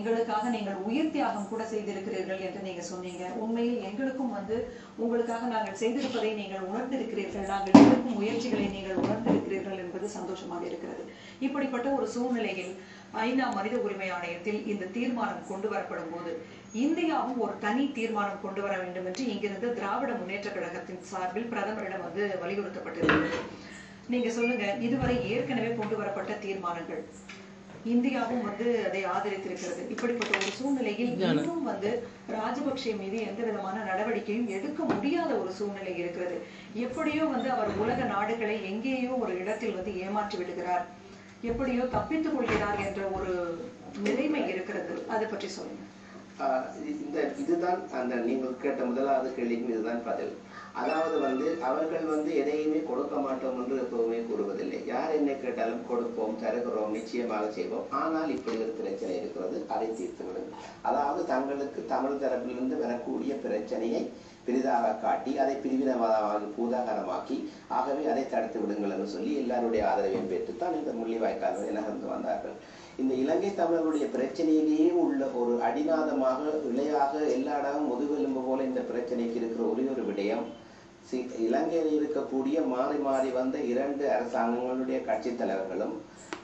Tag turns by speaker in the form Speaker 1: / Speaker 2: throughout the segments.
Speaker 1: எங்களுக்காக நீங்கள் உயிர் தியாகம் கூட செய்திருக்கிறீர்கள் என்று நீங்க சொன்னீங்க. உண்மையில் எங்களுக்கும் வந்து உங்களுக்காக நாங்கள் செய்திருப்பதை நீங்கள் உணர்ந்திருக்கிறீர்கள். நாங்கள் எடுக்கும் முயற்சிகளை நீங்கள் உணர்ந்திருக்கிறீர்கள் என்பது சந்தோஷமாக இருக்கிறது. இப்படிப்பட்ட ஒரு சூழ்நிலையில் ஐநா மனித உரிமை ஆணையத்தில் இந்த தீர்மானம் கொண்டு வரப்படும் போது இந்தியாவும் ஒரு தனி தீர்மானம் கொண்டு வர வேண்டும் என்று இங்கிருந்து திராவிட முன்னேற்ற கழகத்தின் சார்பில் பிரதமரிடம் வந்து வலியுறுத்தப்பட்டிருக்கிறது. நீங்க சொல்லுங்க இதுவரை ஏற்கனவே கொண்டு வரப்பட்ட தீர்மானங்கள். இந்தியாவும் வந்து அதை ஆதரித்திருக்கிறது. இப்படிப்பட்ட ஒரு சூழ்நிலையில் இன்னும் வந்து ராஜபக்சே மீது எந்த விதமான நடவடிக்கையும் எடுக்க முடியாத ஒரு சூழ்நிலை இருக்கிறது. எப்படியோ வந்து அவர் உலக நாடுகளை எங்கேயோ ஒரு இடத்தில் வந்து ஏமாற்றி விடுகிறார். எப்படியோ தப்பித்துக் கொள்கிறார் என்ற ஒரு நிலைமை இருக்கிறது. அதை பற்றி சொல்லுங்க.
Speaker 2: இந்த இதுதான் அந்த நீங்கள் கேட்ட முதலாவது கேள்விக்கும் இதுதான் பதில். அதாவது வந்து அவர்கள் வந்து எதையுமே கொடுக்க மாட்டோம் என்று எப்பவுமே கூறுவதில்லை. யார் என்ன கேட்டாலும் கொடுப்போம் தருகிறோம் நிச்சயமாக செய்வோம். ஆனால் இப்படி ஒரு பிரச்சனை இருக்கிறது அதை தீர்த்து விடுங்கள் அதாவது தங்களுக்கு தமிழ் தரப்பிலிருந்து வரக்கூடிய பிரச்சனையை பெரிதாக காட்டி அதை பிரிவினவாதமாக பூதாகரமாக்கி ஆகவே அதை தடுத்து விடுங்கள் என்று சொல்லி எல்லாருடைய ஆதரவையும் பெற்றுத்தான் இந்த முள்ளிவாய்க்கால் வரை நகர்ந்து வந்தார்கள். இந்த இலங்கை தமிழர்களுடைய பிரச்சனையிலேயே உள்ள ஒரு அடிநாதமாக இளையாக எல்லா இடமும் முதுகெலும்பு போல இந்த பிரச்சனைக்கு இருக்கிற ஒரே ஒரு விடயம் இலங்கையில் இருக்கக்கூடிய மாறி மாறி வந்த இரண்டு அரசாங்கங்களுடைய கட்சி தலைவர்களும்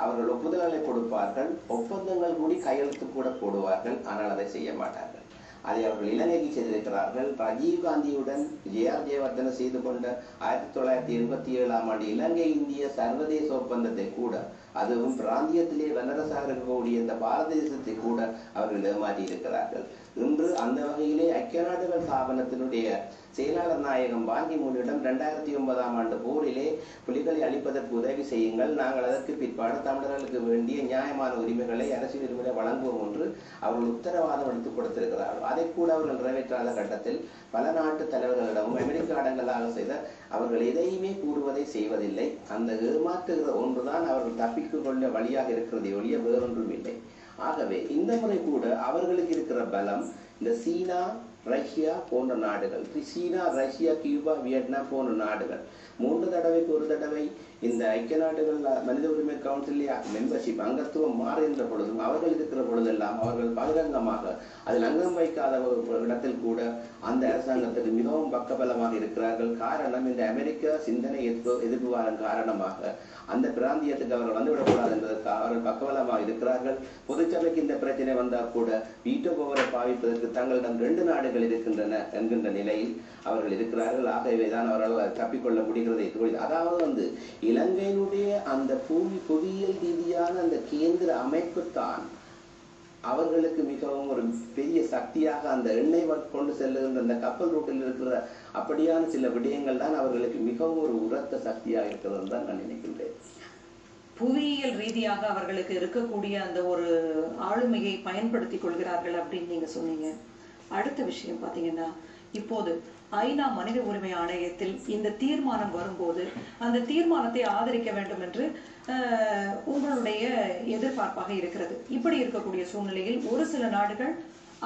Speaker 2: அவர்கள் ஒப்புதல்களை கொடுப்பார்கள். ஒப்பந்தங்கள் கூடி கையெழுத்து கூட போடுவார்கள். ஆனால் அதை செய்ய மாட்டார்கள். அதை அவர்கள் இலங்கைக்கு செய்திருக்கிறார்கள். ராஜீவ்காந்தியுடன் ஜே ஆர் ஜெயவர்தன செய்து கொண்ட ஆயிரத்தி தொள்ளாயிரத்தி எண்பத்தி ஏழாம் ஆண்டு இலங்கை இந்திய சர்வதேச ஒப்பந்தத்தை கூட அதுவும் பிராந்தியத்திலே வல்லரசாக இருக்கக்கூடிய இந்த பாரத தேசத்தை கூட அவர்கள் ஏமாற்றி இருக்கிறார்கள் இன்று அந்த வகையிலே ஐக்கிய நாடுகள் ஸ்தாபனத்தினுடைய செயலாளர் நாயகம் பாங்கி மூனிடம் இரண்டாயிரத்தி ஒன்பதாம் ஆண்டு போரிலே புலிகளை அழிப்பதற்கு உதவி செய்யுங்கள். நாங்கள் அதற்கு பிற்பாடு தமிழர்களுக்கு வேண்டிய நியாயமான உரிமைகளை அரசியல் உரிமைகளை வழங்குவோம் என்று அவர்கள் உத்தரவாதம் எடுத்துக் கொடுத்திருக்கிறார்கள். அதை கூட அவர்கள் நிறைவேற்றாத கட்டத்தில் பல நாட்டு தலைவர்களிடமும் அமெரிக்க அடங்கலாக செய்த அவர்கள் எதையுமே கூறுவதை செய்வதில்லை. அந்த ஏமாற்றுகிற ஒன்றுதான் அவர்கள் தப்பித்துக் கொள்ள வழியாக இருக்கிறதை ஒழிய வேறொன்றும் இல்லை. ஆகவே இந்த முறை கூட அவர்களுக்கு இருக்கிற பலம் இந்த சீனா ரஷ்யா போன்ற நாடுகள். சீனா ரஷ்யா கியூபா வியட்நாம் போன்ற நாடுகள். மூன்று தடவைக்கு ஒரு தடவை இந்த ஐக்கிய நாடுகள் மனித உரிமை கவுன்சில் மெம்பர்ஷிப் அங்கத்துவம் மாறுகின்ற பொழுதும் அவர்கள் இருக்கிற பொழுதெல்லாம் அவர்கள் பகிரங்கமாக அதில் அங்கம் வைக்காத ஒரு இடத்தில் கூட அந்த அரசாங்கத்துக்கு மிகவும் பக்கபலமாக இருக்கிறார்கள். காரணம் இந்த அமெரிக்க சிந்தனை எதிர்ப்பு எதிர்ப்புவாதம் காரணமாக அந்த பிராந்தியத்துக்கு அவர்கள் வந்துவிடக்கூடாது என்பதற்காக அவர்கள் பக்கபலமாக இருக்கிறார்கள். பொதுச்சபைக்கு இந்த பிரச்சனை வந்தால் கூட வீட்டோ பவரை பாவிப்பதற்கு தங்களிடம் ரெண்டு நாடுகள் அவர்கள் இருக்கின்றன என்கின்ற நிலையில் அவர்கள் இருக்கிறார்கள். ஆகவே தான் அவர்களால் தப்பிக்கொள்ள முடிகிறது அதாவது வந்து இலங்கையினுடைய அந்த புவி புவியியல் ரீதியான அந்த கேந்திர அமைப்பு தான் அவர்களுக்கு மிகவும் ஒரு பெரிய சக்தியாக அந்த எண்ணெய் கொண்டு செல்லுகின்ற அந்த கப்பல் ரூட்டில் இருக்கிற அப்படியான சில விடயங்கள் தான் அவர்களுக்கு மிகவும் ஒரு உரத்த சக்தியாக இருக்கிறது தான் நான் நினைக்கின்றேன்.
Speaker 1: புவியியல் ரீதியாக அவர்களுக்கு இருக்கக்கூடிய அந்த ஒரு ஆளுமையை பயன்படுத்திக் கொள்கிறார்கள் அப்படின்னு நீங்க சொன்னீங்க. அடுத்த விஷயம் பாத்தீங்கன்னா இப்போது ஐநா மனித உரிமை ஆணையத்தில் இந்த தீர்மானம் வரும்போது அந்த தீர்மானத்தை ஆதரிக்க வேண்டும் என்று உங்களுடைய எதிர்பார்ப்பாக இருக்கிறது. இப்படி இருக்கக்கூடிய சூழ்நிலையில் ஒரு சில நாடுகள்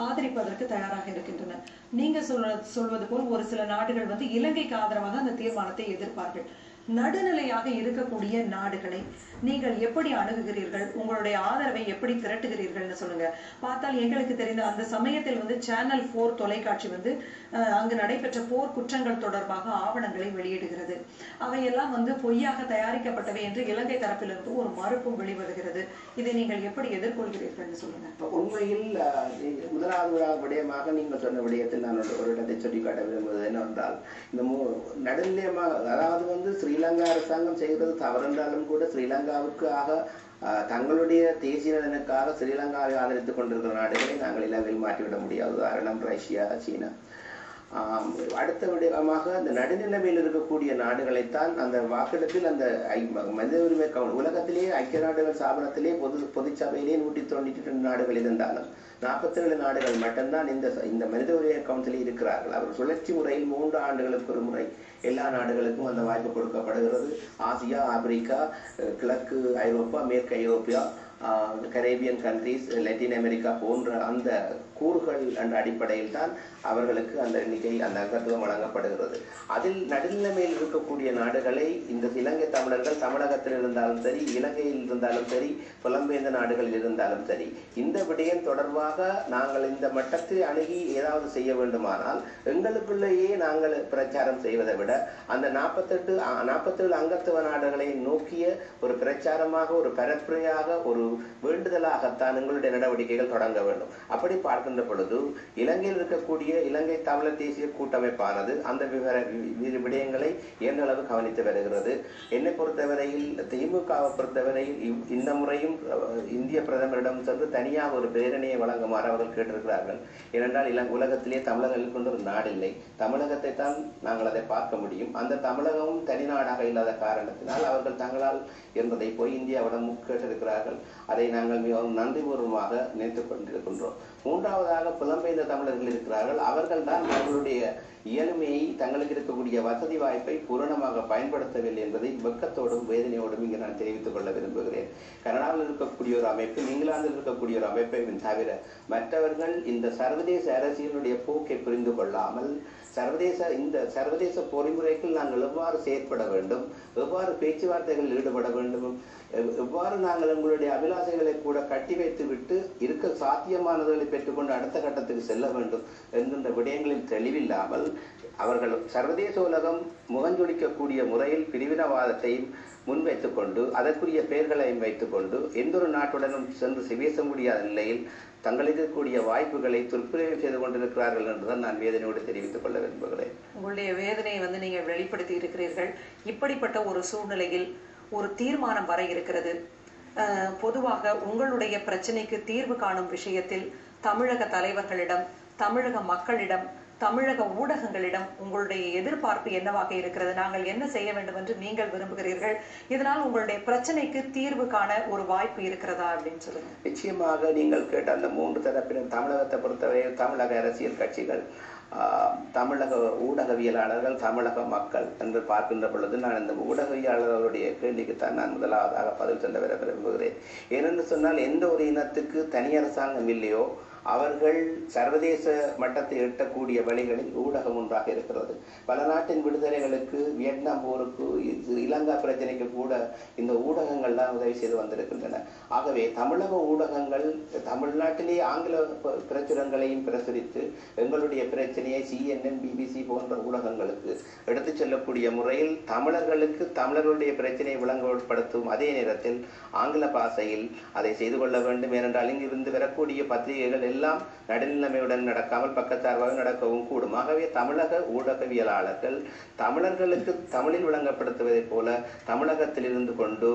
Speaker 1: ஆதரிப்பதற்கு தயாராக இருக்கின்றன. நீங்க சொல்ல சொல்வது போல் ஒரு சில நாடுகள் வந்து இலங்கைக்கு ஆதரவாக அந்த தீர்மானத்தை எதிர்ப்பார்கள். நடுநிலையாக இருக்கக்கூடிய நாடுகளை நீங்கள் எப்படி அணுகுகிறீர்கள்? உங்களுடைய ஆதரவை எப்படி திரட்டுகிறீர்கள்னு சொல்லுங்க. பார்த்தால் எங்களுக்கு தெரிந்த அந்த சமயத்தில் வந்து சேனல் போர் தொலைக்காட்சி வந்து அங்கு நடைபெற்ற போர் குற்றங்கள் தொடர்பாக ஆவணங்களை வெளியிடுகிறது. அவையெல்லாம் வந்து பொய்யாக தயாரிக்கப்பட்டவை என்று இலங்கை தரப்பிலிருந்து ஒரு மறுப்பும் வெளிவருகிறது. இதை நீங்கள் எப்படி எதிர்கொள்கிறீர்கள் சொல்லுங்க.
Speaker 2: உண்மையில் முதலாவது விடயமாக நீங்கள் சொன்ன விடயத்தில் நான் ஒரு இடத்தை சுட்டிக்காட்ட விரும்புவது என்னவென்றால் இந்த நடுநிலையமாக அதாவது வந்து ஸ்ரீலங்கா அரசாங்கம் செய்கிறது தவறென்றாலும் கூட ஸ்ரீலங்காவுக்கு ஆக தங்களுடைய தேசிய நலனுக்காக ஸ்ரீலங்காவை ஆதரித்துக் கொண்டிருக்கிற நாடுகளை நாங்கள் இலங்கையில் மாற்றிவிட முடியாது. உதாரணம் ரஷ்யா சீனா. அடுத்த விடமாக இந்த நடுநிலைமையில் இருக்கக்கூடிய நாடுகளைத்தான் அந்த வாக்கெடுப்பில் அந்த ஐ- மனித உரிமை கவுன் உலகத்திலேயே ஐக்கிய நாடுகள் ஸ்தாபனத்திலே பொது பொதுச்சபையிலே நூற்றி தொண்ணூற்றி ரெண்டு நாடுகள் இருந்தாலும் நாற்பத்தி ஏழு நாடுகள் மட்டும்தான் இந்த இந்த மனித உரிமை கவுன்சிலில் இருக்கிறார்கள். அவர் சுழற்சி முறையில் மூன்று ஆண்டுகளுக்கு ஒரு முறை எல்லா நாடுகளுக்கும் அந்த வாய்ப்பு கொடுக்கப்படுகிறது. ஆசியா ஆப்பிரிக்கா கிழக்கு ஐரோப்பா மேற்கு ஐரோப்பியா கரேபியன் கண்ட்ரீஸ் லத்தீன் அமெரிக்கா போன்ற அந்த கூறுகள் என்ற அடிப்படையில் தான் அவர்களுக்கு அந்த எண்ணிக்கை அந்த அங்கத்துவம் வழங்கப்படுகிறது. அதில் நடுநிலைமையில் இருக்கக்கூடிய நாடுகளை இந்த இலங்கை தமிழர்கள் தமிழகத்தில் இருந்தாலும் சரி இலங்கையில் இருந்தாலும் சரி புலம்பெயர்ந்த நாடுகளில் இருந்தாலும் சரி இந்த விடயம் தொடர்பாக நாங்கள் இந்த மட்டத்தில் அணுகி ஏதாவது செய்ய வேண்டுமானால் எங்களுக்குள்ளேயே நாங்கள் பிரச்சாரம் செய்வதை விட அந்த நாற்பத்தெட்டு நாற்பத்தேழு அங்கத்துவ நாடுகளை நோக்கிய ஒரு பிரச்சாரமாக ஒரு பரப்புரையாக ஒரு வேண்டுதலாகத்தான் எங்களுடைய நடவடிக்கைகள் தொடங்க வேண்டும். அப்படி பார்க்கின்ற பொழுது இலங்கையில் இருக்கக்கூடிய இலங்கை தமிழர் தேசிய கூட்டமைப்பானது அந்த விவர வி- விடயங்களை இயன்றளவு கவனித்து வருகிறது? என்னை பொறுத்தவரையில் திமுகவை பொறுத்தவரையில் இவ்- இந்த முறையும் இந்திய பிரதமரிடம் சென்று தனியாக ஒரு பேரணியை வழங்குமாறு அவர்கள் கேட்டிருக்கிறார்கள். ஏனென்றால் இலங்கை உலகத்திலே தமிழர்களுக்கு கொண்ட ஒரு நாடில்லை தமிழகத்தை தான் நாங்கள் அதை பார்க்க முடியும். அந்த தமிழகமும் தனி நாடாக இல்லாத காரணத்தினால் அவர்கள் தங்களால் என்பதை போய் இந்தியாவிடம் கேட்டிருக்கிறார்கள். அதை நாங்கள் மிகவும் நன்றிபூர்வமாக நினைத்துக் கொண்டிருக்கின்றோம். மூன்றாவதாக புலம்பெயர்ந்த தமிழர்கள் இருக்கிறார்கள். அவர்கள் தான் அவர்களுடைய இயலுமையை தங்களுக்கு இருக்கக்கூடிய வசதி வாய்ப்பை பூரணமாக பயன்படுத்தவில்லை என்பதை வெக்கத்தோடும் வேதனையோடும் இங்கு நான் தெரிவித்துக் கொள்ள விரும்புகிறேன். கனடாவில் இருக்கக்கூடிய ஒரு அமைப்பு இங்கிலாந்தில் இருக்கக்கூடிய ஒரு அமைப்பை தவிர மற்றவர்கள் இந்த சர்வதேச அரசியலுடைய போக்கை புரிந்து கொள்ளாமல் சர்வதேச இந்த சர்வதேச பொறிமுறைக்கு நாங்கள் எவ்வாறு செயற்பட வேண்டும்? எவ்வாறு பேச்சுவார்த்தைகளில் ஈடுபட வேண்டும்? எவ்- எவ்வாறு நாங்கள் எங்களுடைய அபிலாசைகளை கூட கட்டி வைத்து விட்டு இருக்க சாத்தியமானதுகளை பெற்றுக்கொண்டு அடுத்த கட்டத்துக்கு செல்ல வேண்டும் என்கின்ற விடயங்களில் தெளிவில்லாமல் அவர்கள் சர்வதேச உலகம் முகஞ்சொலிக்கக்கூடிய முறையில் பிரிவினவாதத்தையும் முன்வைத்துக் கொண்டு அதற்குரிய பெயர்களையும் வைத்துக்கொண்டு எந்த ஒரு நாட்டுடனும் சென்று பேச முடியாத நிலையில் தங்களுக்கு கூடிய வாய்ப்புகளை துர்ப்பிரயோகம் செய்து கொண்டிருக்கிறார்கள் என்றுதான் நான் வேதனையோடு தெரிவித்துக் கொள்ள விரும்புகிறேன்.
Speaker 1: உங்களுடைய வேதனையை வந்து நீங்கள் வெளிப்படுத்தி இருக்கிறீர்கள். இப்படிப்பட்ட ஒரு சூழ்நிலையில் ஒரு தீர்மானம் வர இருக்கிறது. பொதுவாக உங்களுடைய பிரச்சனைக்கு தீர்வு காணும் விஷயத்தில் தமிழக தலைவர்களிடம் தமிழக மக்களிடம் தமிழக ஊடகங்களிடம் உங்களுடைய எதிர்பார்ப்பு என்னவாக இருக்கிறது? நாங்கள் என்ன செய்ய வேண்டும் என்று நீங்கள் விரும்புகிறீர்கள்? இதனால் உங்களுடைய பிரச்சனைக்கு தீர்வு காண ஒரு வாய்ப்பு இருக்கிறதா அப்படின்னு சொல்லுங்க.
Speaker 2: நிச்சயமாக நீங்கள் கேட்ட அந்த மூன்று தரப்பினர் தமிழகத்தை பொறுத்தவரை தமிழக அரசியல் கட்சிகள் தமிழக ஊடகவியலாளர்கள் தமிழக மக்கள் என்று பார்க்கின்ற பொழுது நான் இந்த ஊடகவியலாளர்களுடைய கேள்விக்குத்தான் நான் முதலாவதாக பதில் சொல்ல விரும்புகிறேன். ஏனென்று சொன்னால் எந்த ஒரு இனத்துக்கு தனி அரசாங்கம் இல்லையோ அவர்கள் சர்வதேச மட்டத்தை எட்டக்கூடிய வழிகளில் ஊடகம் ஒன்றாக இருக்கிறது. பல நாட்டின் விடுதலைகளுக்கு வியட்நாம் போருக்கு இது இலங்கை பிரச்சனைக்கு கூட இந்த ஊடகங்கள் தான் உதவி செய்து வந்திருக்கின்றன. ஆகவே தமிழக ஊடகங்கள் தமிழ்நாட்டிலே ஆங்கில பிரச்சுரங்களையும் பிரசுரங்களையும் பிரசுரித்து எங்களுடைய பிரச்சனையை சிஎன்என் பிபிசி போன்ற ஊடகங்களுக்கு எடுத்துச் செல்லக்கூடிய முறையில் தமிழர்களுக்கு தமிழர்களுடைய பிரச்சனையை விளங்கப்படுத்தும் அதே நேரத்தில் ஆங்கில பாஷையில் அதை செய்து கொள்ள வேண்டும். ஏனென்றால் இங்கிருந்து வரக்கூடிய பத்திரிகைகள் எல்லாம் நடுநிலைமையுடன் நடக்காமல் பக்கச்சார்பாக நடக்கவும் கூடும். ஆகவே தமிழக ஊடகவியலாளர்கள் தமிழர்களுக்கு தமிழில் விளங்கப்படுத்துவதைப் போல தமிழகத்தில் இருந்து கொண்டு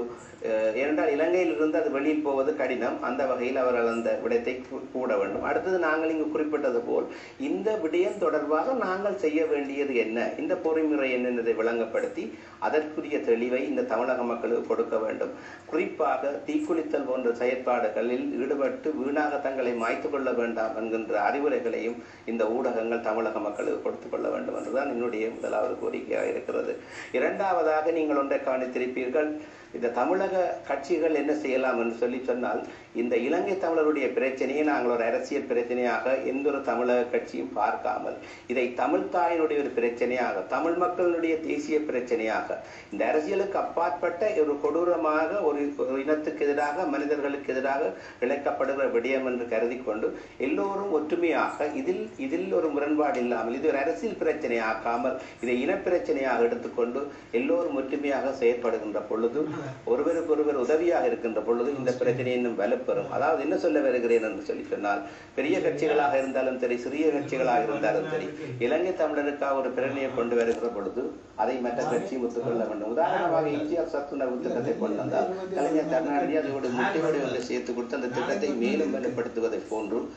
Speaker 2: ஏனென்றால் இலங்கையில் இருந்து அது வெளியில் போவது கடினம். அந்த வகையில் அவர்கள் அந்த விடயத்தை கூட வேண்டும். அடுத்தது நாங்கள் இங்கு குறிப்பிட்டது போல் இந்த விடயம் தொடர்பாக நாங்கள் செய்ய வேண்டியது என்ன? இந்த பொறிமுறை என்னென்னதை விளங்கப்படுத்தி அதற்குரிய தெளிவை இந்த தமிழக மக்களுக்கு கொடுக்க வேண்டும். குறிப்பாக தீக்குளித்தல் போன்ற செயற்பாடுகளில் ஈடுபட்டு வீணாக தங்களை மாய்த்து கொள்ள வேண்டாம் என்கின்ற அறிவுரைகளையும் இந்த ஊடகங்கள் தமிழக மக்களுக்கு கொடுத்துக் கொள்ள வேண்டும் என்றுதான் என்னுடைய முதலாவது கோரிக்கையாக இருக்கிறது. இரண்டாவதாக நீங்கள் ஒன்றை கவனித்திருப்பீர்கள் இந்த தமிழக கட்சிகள் என்ன செய்யலாம் என்று சொல்லி சொன்னால் இந்த இலங்கை தமிழருடைய பிரச்சனையை நாங்கள் ஒரு அரசியல் பிரச்சனையாக எந்த ஒரு தமிழக கட்சியும் பார்க்காமல் இதை தமிழ் தாயினுடைய ஒரு பிரச்சனையாக தமிழ் மக்களுடைய தேசிய பிரச்சனையாக இந்த அரசியலுக்கு அப்பாற்பட்ட ஒரு கொடூரமாக ஒரு ஒரு இனத்துக்கு எதிராக மனிதர்களுக்கு எதிராக இழைக்கப்படுகிற விடயம் என்று கருதி கொண்டு எல்லோரும் ஒற்றுமையாக இதில் இதில் ஒரு முரண்பாடு இல்லாமல் இது ஒரு அரசியல் பிரச்சனை ஆக்காமல் இதை இனப்பிரச்சனையாக எடுத்துக்கொண்டு எல்லோரும் ஒற்றுமையாக செயற்படுகின்ற பொழுது ஒருவருக்கு ஒருவர் உதவியாக இருக்கின்ற பொழுது இந்த பிரச்சனை இன்னும் பெறும் அதாவது என்ன சொல்ல வருகிறேன் என்று சொல்லி சொன்னால் பெரிய கட்சிகளாக இருந்தாலும் சரி சிறிய கட்சிகளாக இருந்தாலும் சரி இலங்கை தமிழருக்காக ஒரு பிரச்சனையை கொண்டு வருகிற பொழுது அதை மற்ற கட்சியும் ஒத்துக்கொள்ள வேண்டும். உதாரணமாக இந்தியா சத்துணர்வு திட்டத்தை கொண்டு வந்தால் கலைஞர் கருணாநிதி அதோடு முட்டையோடு வந்து சேர்த்து கொடுத்து அந்த திட்டத்தை மேலும் வலுப்படுத்துவதை போன்றும்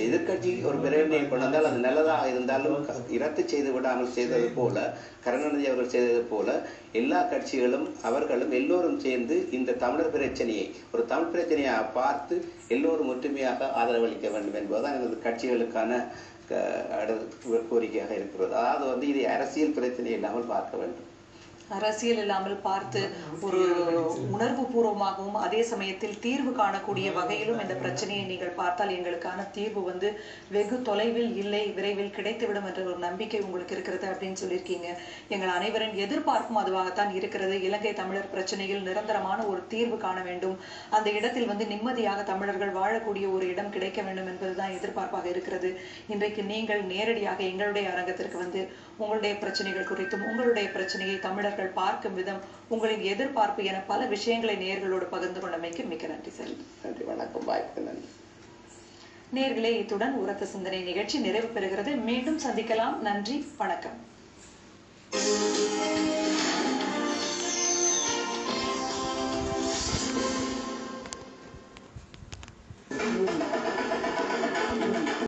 Speaker 2: எதிர்கட்சி ஒரு பிரேரணையை கொண்டு வந்தால் அது நல்லதாக இருந்தாலும் இரத்து செய்து விடாமல் செய்தது போல கருணாநிதி அவர்கள் செய்தது போல எல்லா கட்சிகளும் அவர்களும் எல்லோரும் சேர்ந்து இந்த தமிழர் பிரச்சனையை ஒரு தமிழ் பிரச்சனை பிரச்சனையாக பார்த்து எல்லோரும் ஒற்றுமையாக ஆதரவளிக்க வேண்டும் என்பதுதான் எனது கட்சிகளுக்கான க- கோரிக்கையாக இருக்கிறது. அதாவது வந்து இதை அரசியல் பிரச்சனை இல்லாமல் பார்க்க வேண்டும்.
Speaker 1: அரசியல் இல்லாமல் பார்த்து ஒரு உணர்வு பூர்வமாகவும் அதே சமயத்தில் தீர்வு காணக்கூடிய வகையிலும் இந்த பிரச்சனையை நீங்கள் பார்த்தால் எங்களுக்கான தீர்வு வந்து வெகு தொலைவில் இல்லை விரைவில் கிடைத்துவிடும் என்ற ஒரு நம்பிக்கை உங்களுக்கு இருக்கிறது அப்படின்னு சொல்லியிருக்கீங்க. எங்கள் அனைவரின் எதிர்பார்ப்பும் அதுவாகத்தான் இருக்கிறது. இலங்கை தமிழர் பிரச்சனையில் நிரந்தரமான ஒரு தீர்வு காண வேண்டும். அந்த இடத்தில் வந்து நிம்மதியாக தமிழர்கள் வாழக்கூடிய ஒரு இடம் கிடைக்க வேண்டும் என்பதுதான் எதிர்பார்ப்பாக இருக்கிறது. இன்றைக்கு நீங்கள் நேரடியாக எங்களுடைய அரங்கத்திற்கு வந்து உங்களுடைய பிரச்சனைகள் குறித்தும் உங்களுடைய பிரச்சனையை தமிழர்கள் மற்றவர்கள் பார்க்கும் விதம் உங்களின் எதிர்பார்ப்பு என பல விஷயங்களை நேர்களோடு பகிர்ந்து கொள்ளமைக்கு மிக்க நன்றி சார்
Speaker 2: நன்றி வணக்கம் வாய்ப்பு நன்றி.
Speaker 1: நேர்களே இத்துடன் உரத்த சிந்தனை நிகழ்ச்சி நிறைவு பெறுகிறது. மீண்டும் சந்திக்கலாம். நன்றி வணக்கம்.